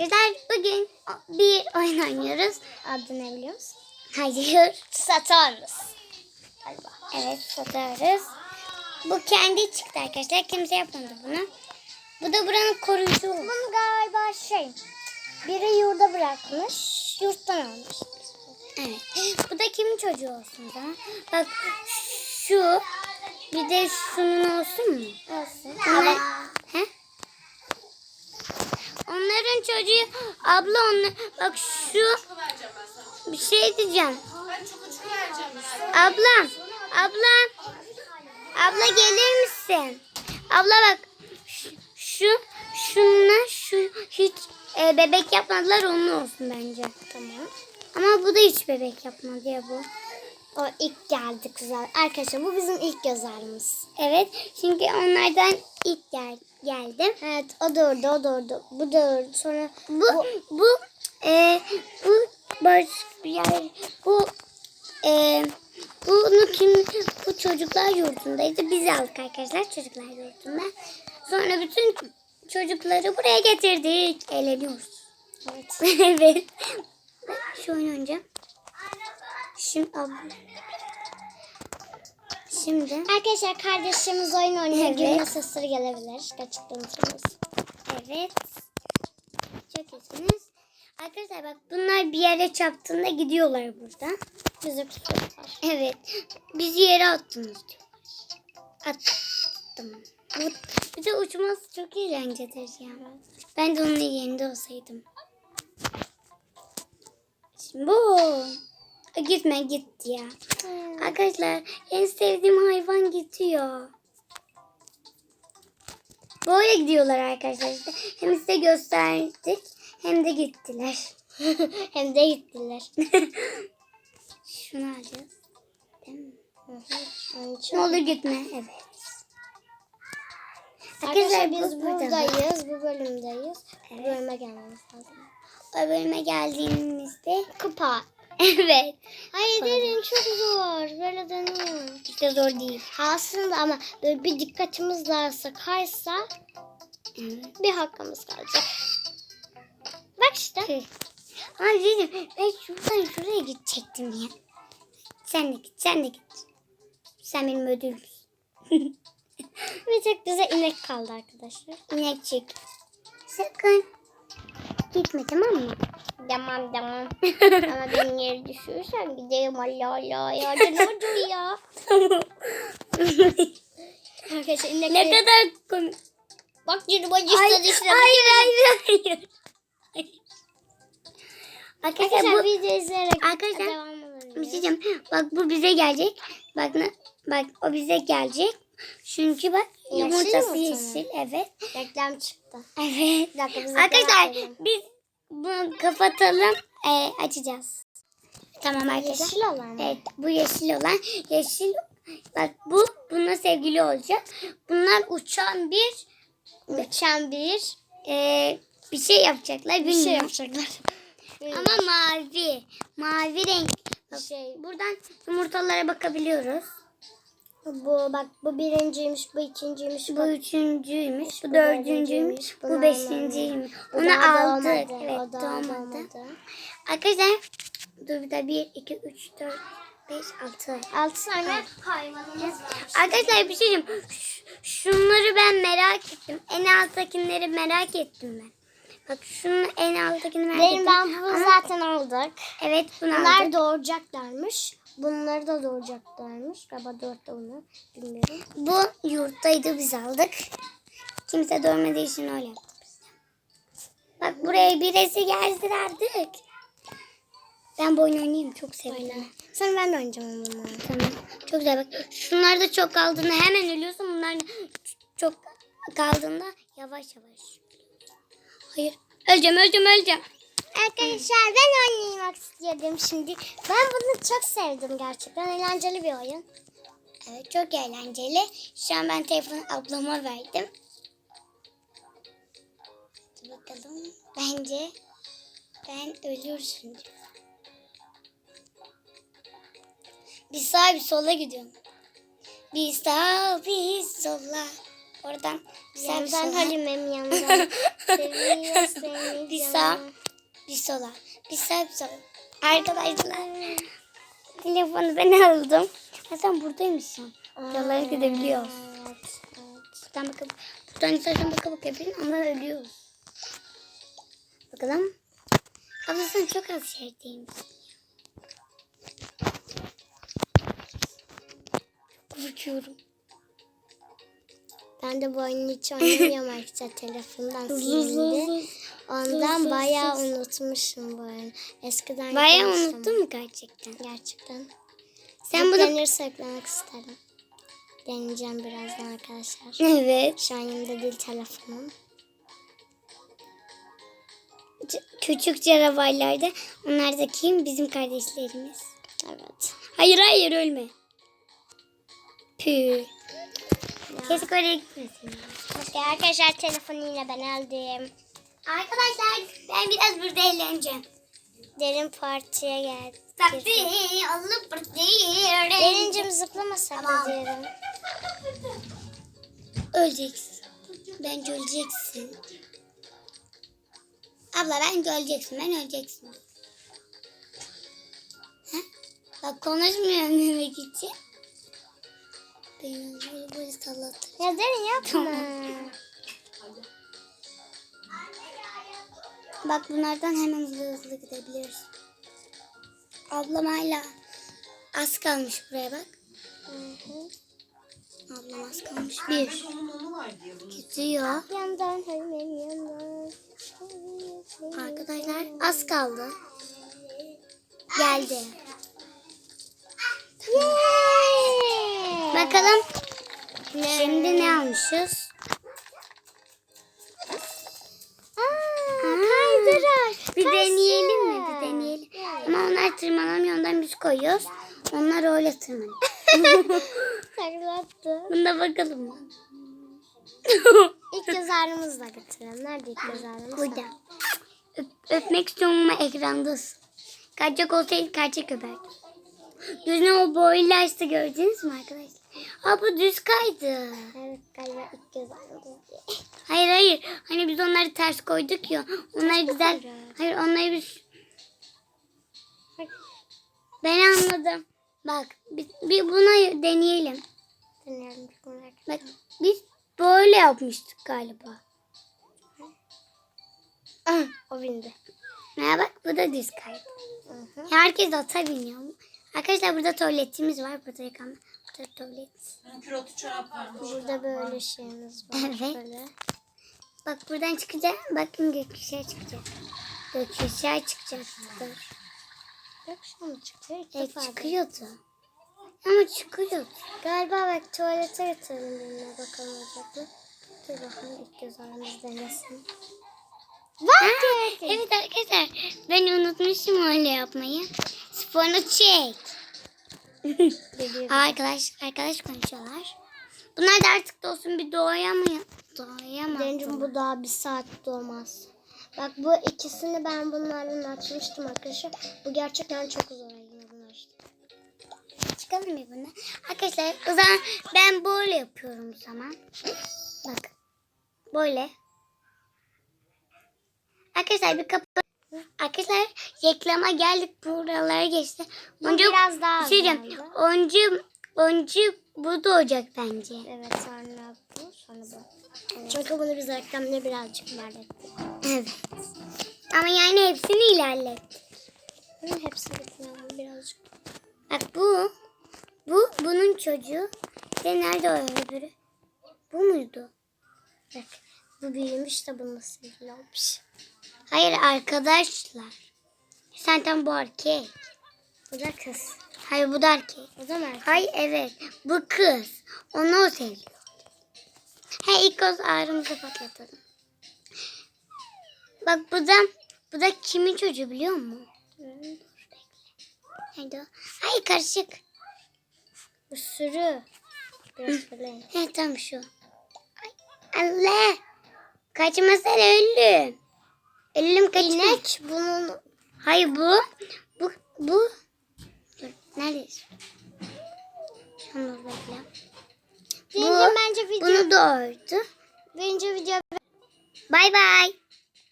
arkadaşlar bugün bir oyun oynuyoruz. Adı ne biliyor musun? Hayır. Saturnus. Galiba. Evet satıyoruz. Bu kendi çıktı arkadaşlar. Kimse yapmadı bunu. Bu da buranın koruyucu. Bunu galiba şey biri yurda bırakmış. Yurttan almış. Evet. Bu da kimin çocuğu olsun da? Bak şu bir de şunun olsun mu? Olsun. He? Çocuğu abla onlar bak şu bir şey diyeceğim. Ablam ablam abla gelir misin? Abla bak şu şu şununla şu hiç e, bebek yapmadılar onun olsun bence. Tamam. Ama bu da hiç bebek yapmadı ya bu. O ilk geldi güzel. Arkadaşlar bu bizim ilk göz ağrımız. Evet çünkü onlardan ilk gel geldim. Evet o orada o orada. Bu da orada. Sonra Bu bu e, bu baş bir yer bu e, bunu kim bu çocuklar yurdundaydı. Biz aldık arkadaşlar çocuklar yurdunda. Sonra bütün çocukları buraya getirdik. Eğleniyoruz. evet. evet. Şu oyun oynayacağım. Şimdi ab- Şimdi Arkadaşlar kardeşlerimiz oyun oynuyor. Evet. Gülme sesleri gelebilir. Üzülürüz. Evet. Çok iyisiniz. Arkadaşlar bak bunlar bir yere çarptığında gidiyorlar buradan. Bizi tutuyorlar. Evet. Bizi yere attınız diyorlar. Attım. Bir de uçması çok eğlencedir ya. Ben de onun yerinde olsaydım. Şimdi bu. Gitme gitti ya. Arkadaşlar en sevdiğim hayvan gidiyor. Böyle gidiyorlar arkadaşlar işte. Hem size gösterdik hem de gittiler. Hem de gittiler. Şunu alacağız. Değil mi? Ne olur gitme. Evet. Arkadaşlar biz bu burada. buradayız. Bu bölümdeyiz. Bu bölüme gelmemiz lazım. O bölüme geldiğimizde Kupa. evet. Hayır derin çok zor. Böyle dönüyor. İşte zor değil. Aslında ama böyle bir dikkatimiz varsa kaysa Evet. bir hakkımız kalacak. Bak işte. Ama dedim ben şuradan şuraya gidecektim ya. Sen de git, sen de git. Sen benim ödülümsün. Bir tek bize inek kaldı arkadaşlar. İnekçik. Sakın gitme tamam mı? Tamam tamam. ama ben yere düşürsen gideyim Allah Allah ya. Canım acıyor ya. Arkadaşlar inek ne kadar komik. Bak canım acısı işte. hayır, hayır, hayır. Arkadaşlar Arkadaşlar bu video izleyerek Arkadaşlar, devam edelim. bir şey diyeceğim. Bak bu bize gelecek. Bak ne? Bak o bize gelecek. Çünkü bak Yeşil yumurtası mi yeşil. Evet. Reklam çıktı. Evet. Bir dakika Arkadaşlar biz bunu kapatalım. Ee, açacağız. Tamam arkadaşlar. Yeşil olan? Evet bu yeşil olan. Yeşil bak bu bununla sevgili olacak. Bunlar uçan bir Uçan bir e, bir şey yapacaklar. bir Bilmiyorum. şey yapacaklar. Ama mavi. Mavi renk. Bak, şey buradan yumurtalara bakabiliyoruz. Bu bak bu birinciymiş bu ikinciymiş Bu bu üçüncüymüş, bu bu dördüncüymüş, bu beşinciymiş. bu Onu daha aldık. Evet, o. Arkadaşlar, dur bir daha. Bir, iki, üç, dört, beş, altı. Altı tane hayvanımız var. Arkadaşlar bir şey diyeyim. Şunları ben merak ettim. En alttakileri merak ettim ben. Bak şunun en alttakini merak Benim ettim. ben bunu Ama- zaten aldık. Evet bunu Bunlar aldık. doğuracaklarmış. Bunları da doğuracaklarmış. Galiba dört de bunu bilmiyorum. Bu yurttaydı biz aldık. Kimse görmediği için öyle yaptık biz. Bak buraya birisi gelsin artık. Ben bu oyunu oynayayım çok seviyorum. Sonra ben de oynayacağım onunla. Tamam. Çok güzel bak. Şunlar da çok kaldığında hemen ölüyorsun. Bunlar çok kaldığında yavaş yavaş. Hayır. Öleceğim öleceğim öleceğim. Arkadaşlar ben oynamak istiyordum şimdi. Ben bunu çok sevdim gerçekten. Eğlenceli bir oyun. Evet çok eğlenceli. Şu an ben telefonu ablama verdim. Dur bakalım. Bence ben ölürsün. Bir sağa bir sola gidiyorum. Bir sağa bir sola. Oradan Sen sola. Halimem yandan. Seviyor seni Bir sağ. Bir sola. Bir sağ bir sola. Arkadaşlar. Telefonu ben aldım. Ha sen buradaymışsın. Yollara gidebiliyoruz. Evet, evet. Buradan bakıp buradan istersen bakıp bakabilirim ama ölüyoruz. Bakalım. Abla sen çok az şehirdeymişsin. Korkuyorum. Ben de bu oyunu hiç oynamıyorum arkadaşlar telefondan silindi. Ondan bayağı unutmuşum bu oyunu. Eskiden Bayağı yapmıştım. unuttun mu gerçekten? Gerçekten. Sen bunu... Yüklenirse yüklemek isterim. Deneyeceğim birazdan arkadaşlar. Evet. Şu an yanımda değil telefonum. C- Küçük canavarlarda onlar da kim? Bizim kardeşlerimiz. Evet. Hayır hayır ölme. Püh. Keşke oraya gitmesin. Arkadaşlar telefonu yine ben aldım. Arkadaşlar ben biraz burada eğleneceğim. Derin partiye geldim. Tabii alıp burada Derincim zıplamasak Tamam. diyorum. Öleceksin. Bence öleceksin. Abla bence öleceksin. Ben öleceksin. Heh? Bak konuşmuyorum demek için. Beni. Ya derin yapma. Bak bunlardan hemen hızlı hızlı gidebiliyoruz. Ablam hala az kalmış buraya bak. Ablam az kalmış. Bir. Gidiyor. yandan hemen yandan. Arkadaşlar az kaldı. Geldi. Yay! Bakalım şimdi ne almışız? Aa, kaydırak. Bir Kaysı. deneyelim mi? Bir deneyelim. Ama onlar tırmanamıyor. Ondan biz koyuyoruz. Onlar öyle tırmanıyor. Saklattı. Bunda bakalım? İlk göz ağrımızı da getirelim. Nerede ilk göz ağrımız? Burada. Öp, öpmek istiyorum ama ekrandasın. Gerçek olsaydı gerçek öperdim. Yüzüne o boylu açtı gördünüz mü arkadaşlar? Ha bu düz kaydı. Evet galiba ilk göz ağrımız. Hayır hayır. Hani biz onları ters koyduk ya. Onları güzel. Hayır onları biz... Ben anladım. Bak bir, bir buna deneyelim. Deneyelim Bak biz böyle yapmıştık galiba. Ah, o bindi. Ha bak bu da düz kaydı. Hı hı. Herkes ata biniyor. Arkadaşlar burada tuvaletimiz var. Burada yıkama. Tuvalet. Kürotu çorap var. Burada böyle şeyimiz var. Evet. Böyle. Bak buradan çıkacak. Bakın gökkuşağı çıkacak. Gökkuşağı çıkacak. Dur. Yok şu mu çıkıyor? İlk da. çıkıyordu. Ama çıkıyordu. Galiba bak tuvalete götürelim birine bakalım olacak mı? Dur bakalım ilk göz ağrımız denesin. Aa, evet arkadaşlar ben unutmuşum öyle yapmayı. Sporunu çek. Arkadaş arkadaş konuşuyorlar. Bunlar da artık dostum bir doğayamıyor. Doğayamaz. Dencim bu daha bir saat doğmaz. Bak bu ikisini ben bunlardan açmıştım arkadaşlar. Bu gerçekten çok zor bunlar. Çıkalım bir bunu. Arkadaşlar o zaman ben böyle yapıyorum o zaman. Bak. Böyle. Arkadaşlar bir kapı. Arkadaşlar reklama geldik buralara geçti. Bu Onca, biraz daha şey diyeceğim. azaldı. Onca, onca bu doğacak bence. Evet sonra bu sonra bu. Çünkü bunu biz reklamda birazcık ilerlettik. Evet. Ama yani hepsini ilerlet. Bunun hepsini gitmeyelim birazcık. Bak bu. Bu bunun çocuğu. De nerede o öbürü? Bu muydu? Bak bu büyümüş de bununla sevgili olmuş. Hayır arkadaşlar. Sen tam bu erkek. Bu da kız. Hayır bu da erkek. O mı erkek? Hayır evet. Bu kız. Onu o seviyor. He ilk göz ağrımızı patlatalım. Bak bu da bu da kimin çocuğu biliyor musun? Nerede o? Hayır karışık. Bu sürü. Biraz. He tam şu. Ay, Allah. Kaçmasana ölüm. Ölüm kaçma. İnek bunun Hayır bu. Bu. Bu. Dur neredeyiz? Şunu bekle. Dencim bence video Bunu doğurdu. Birinci video Bay bay.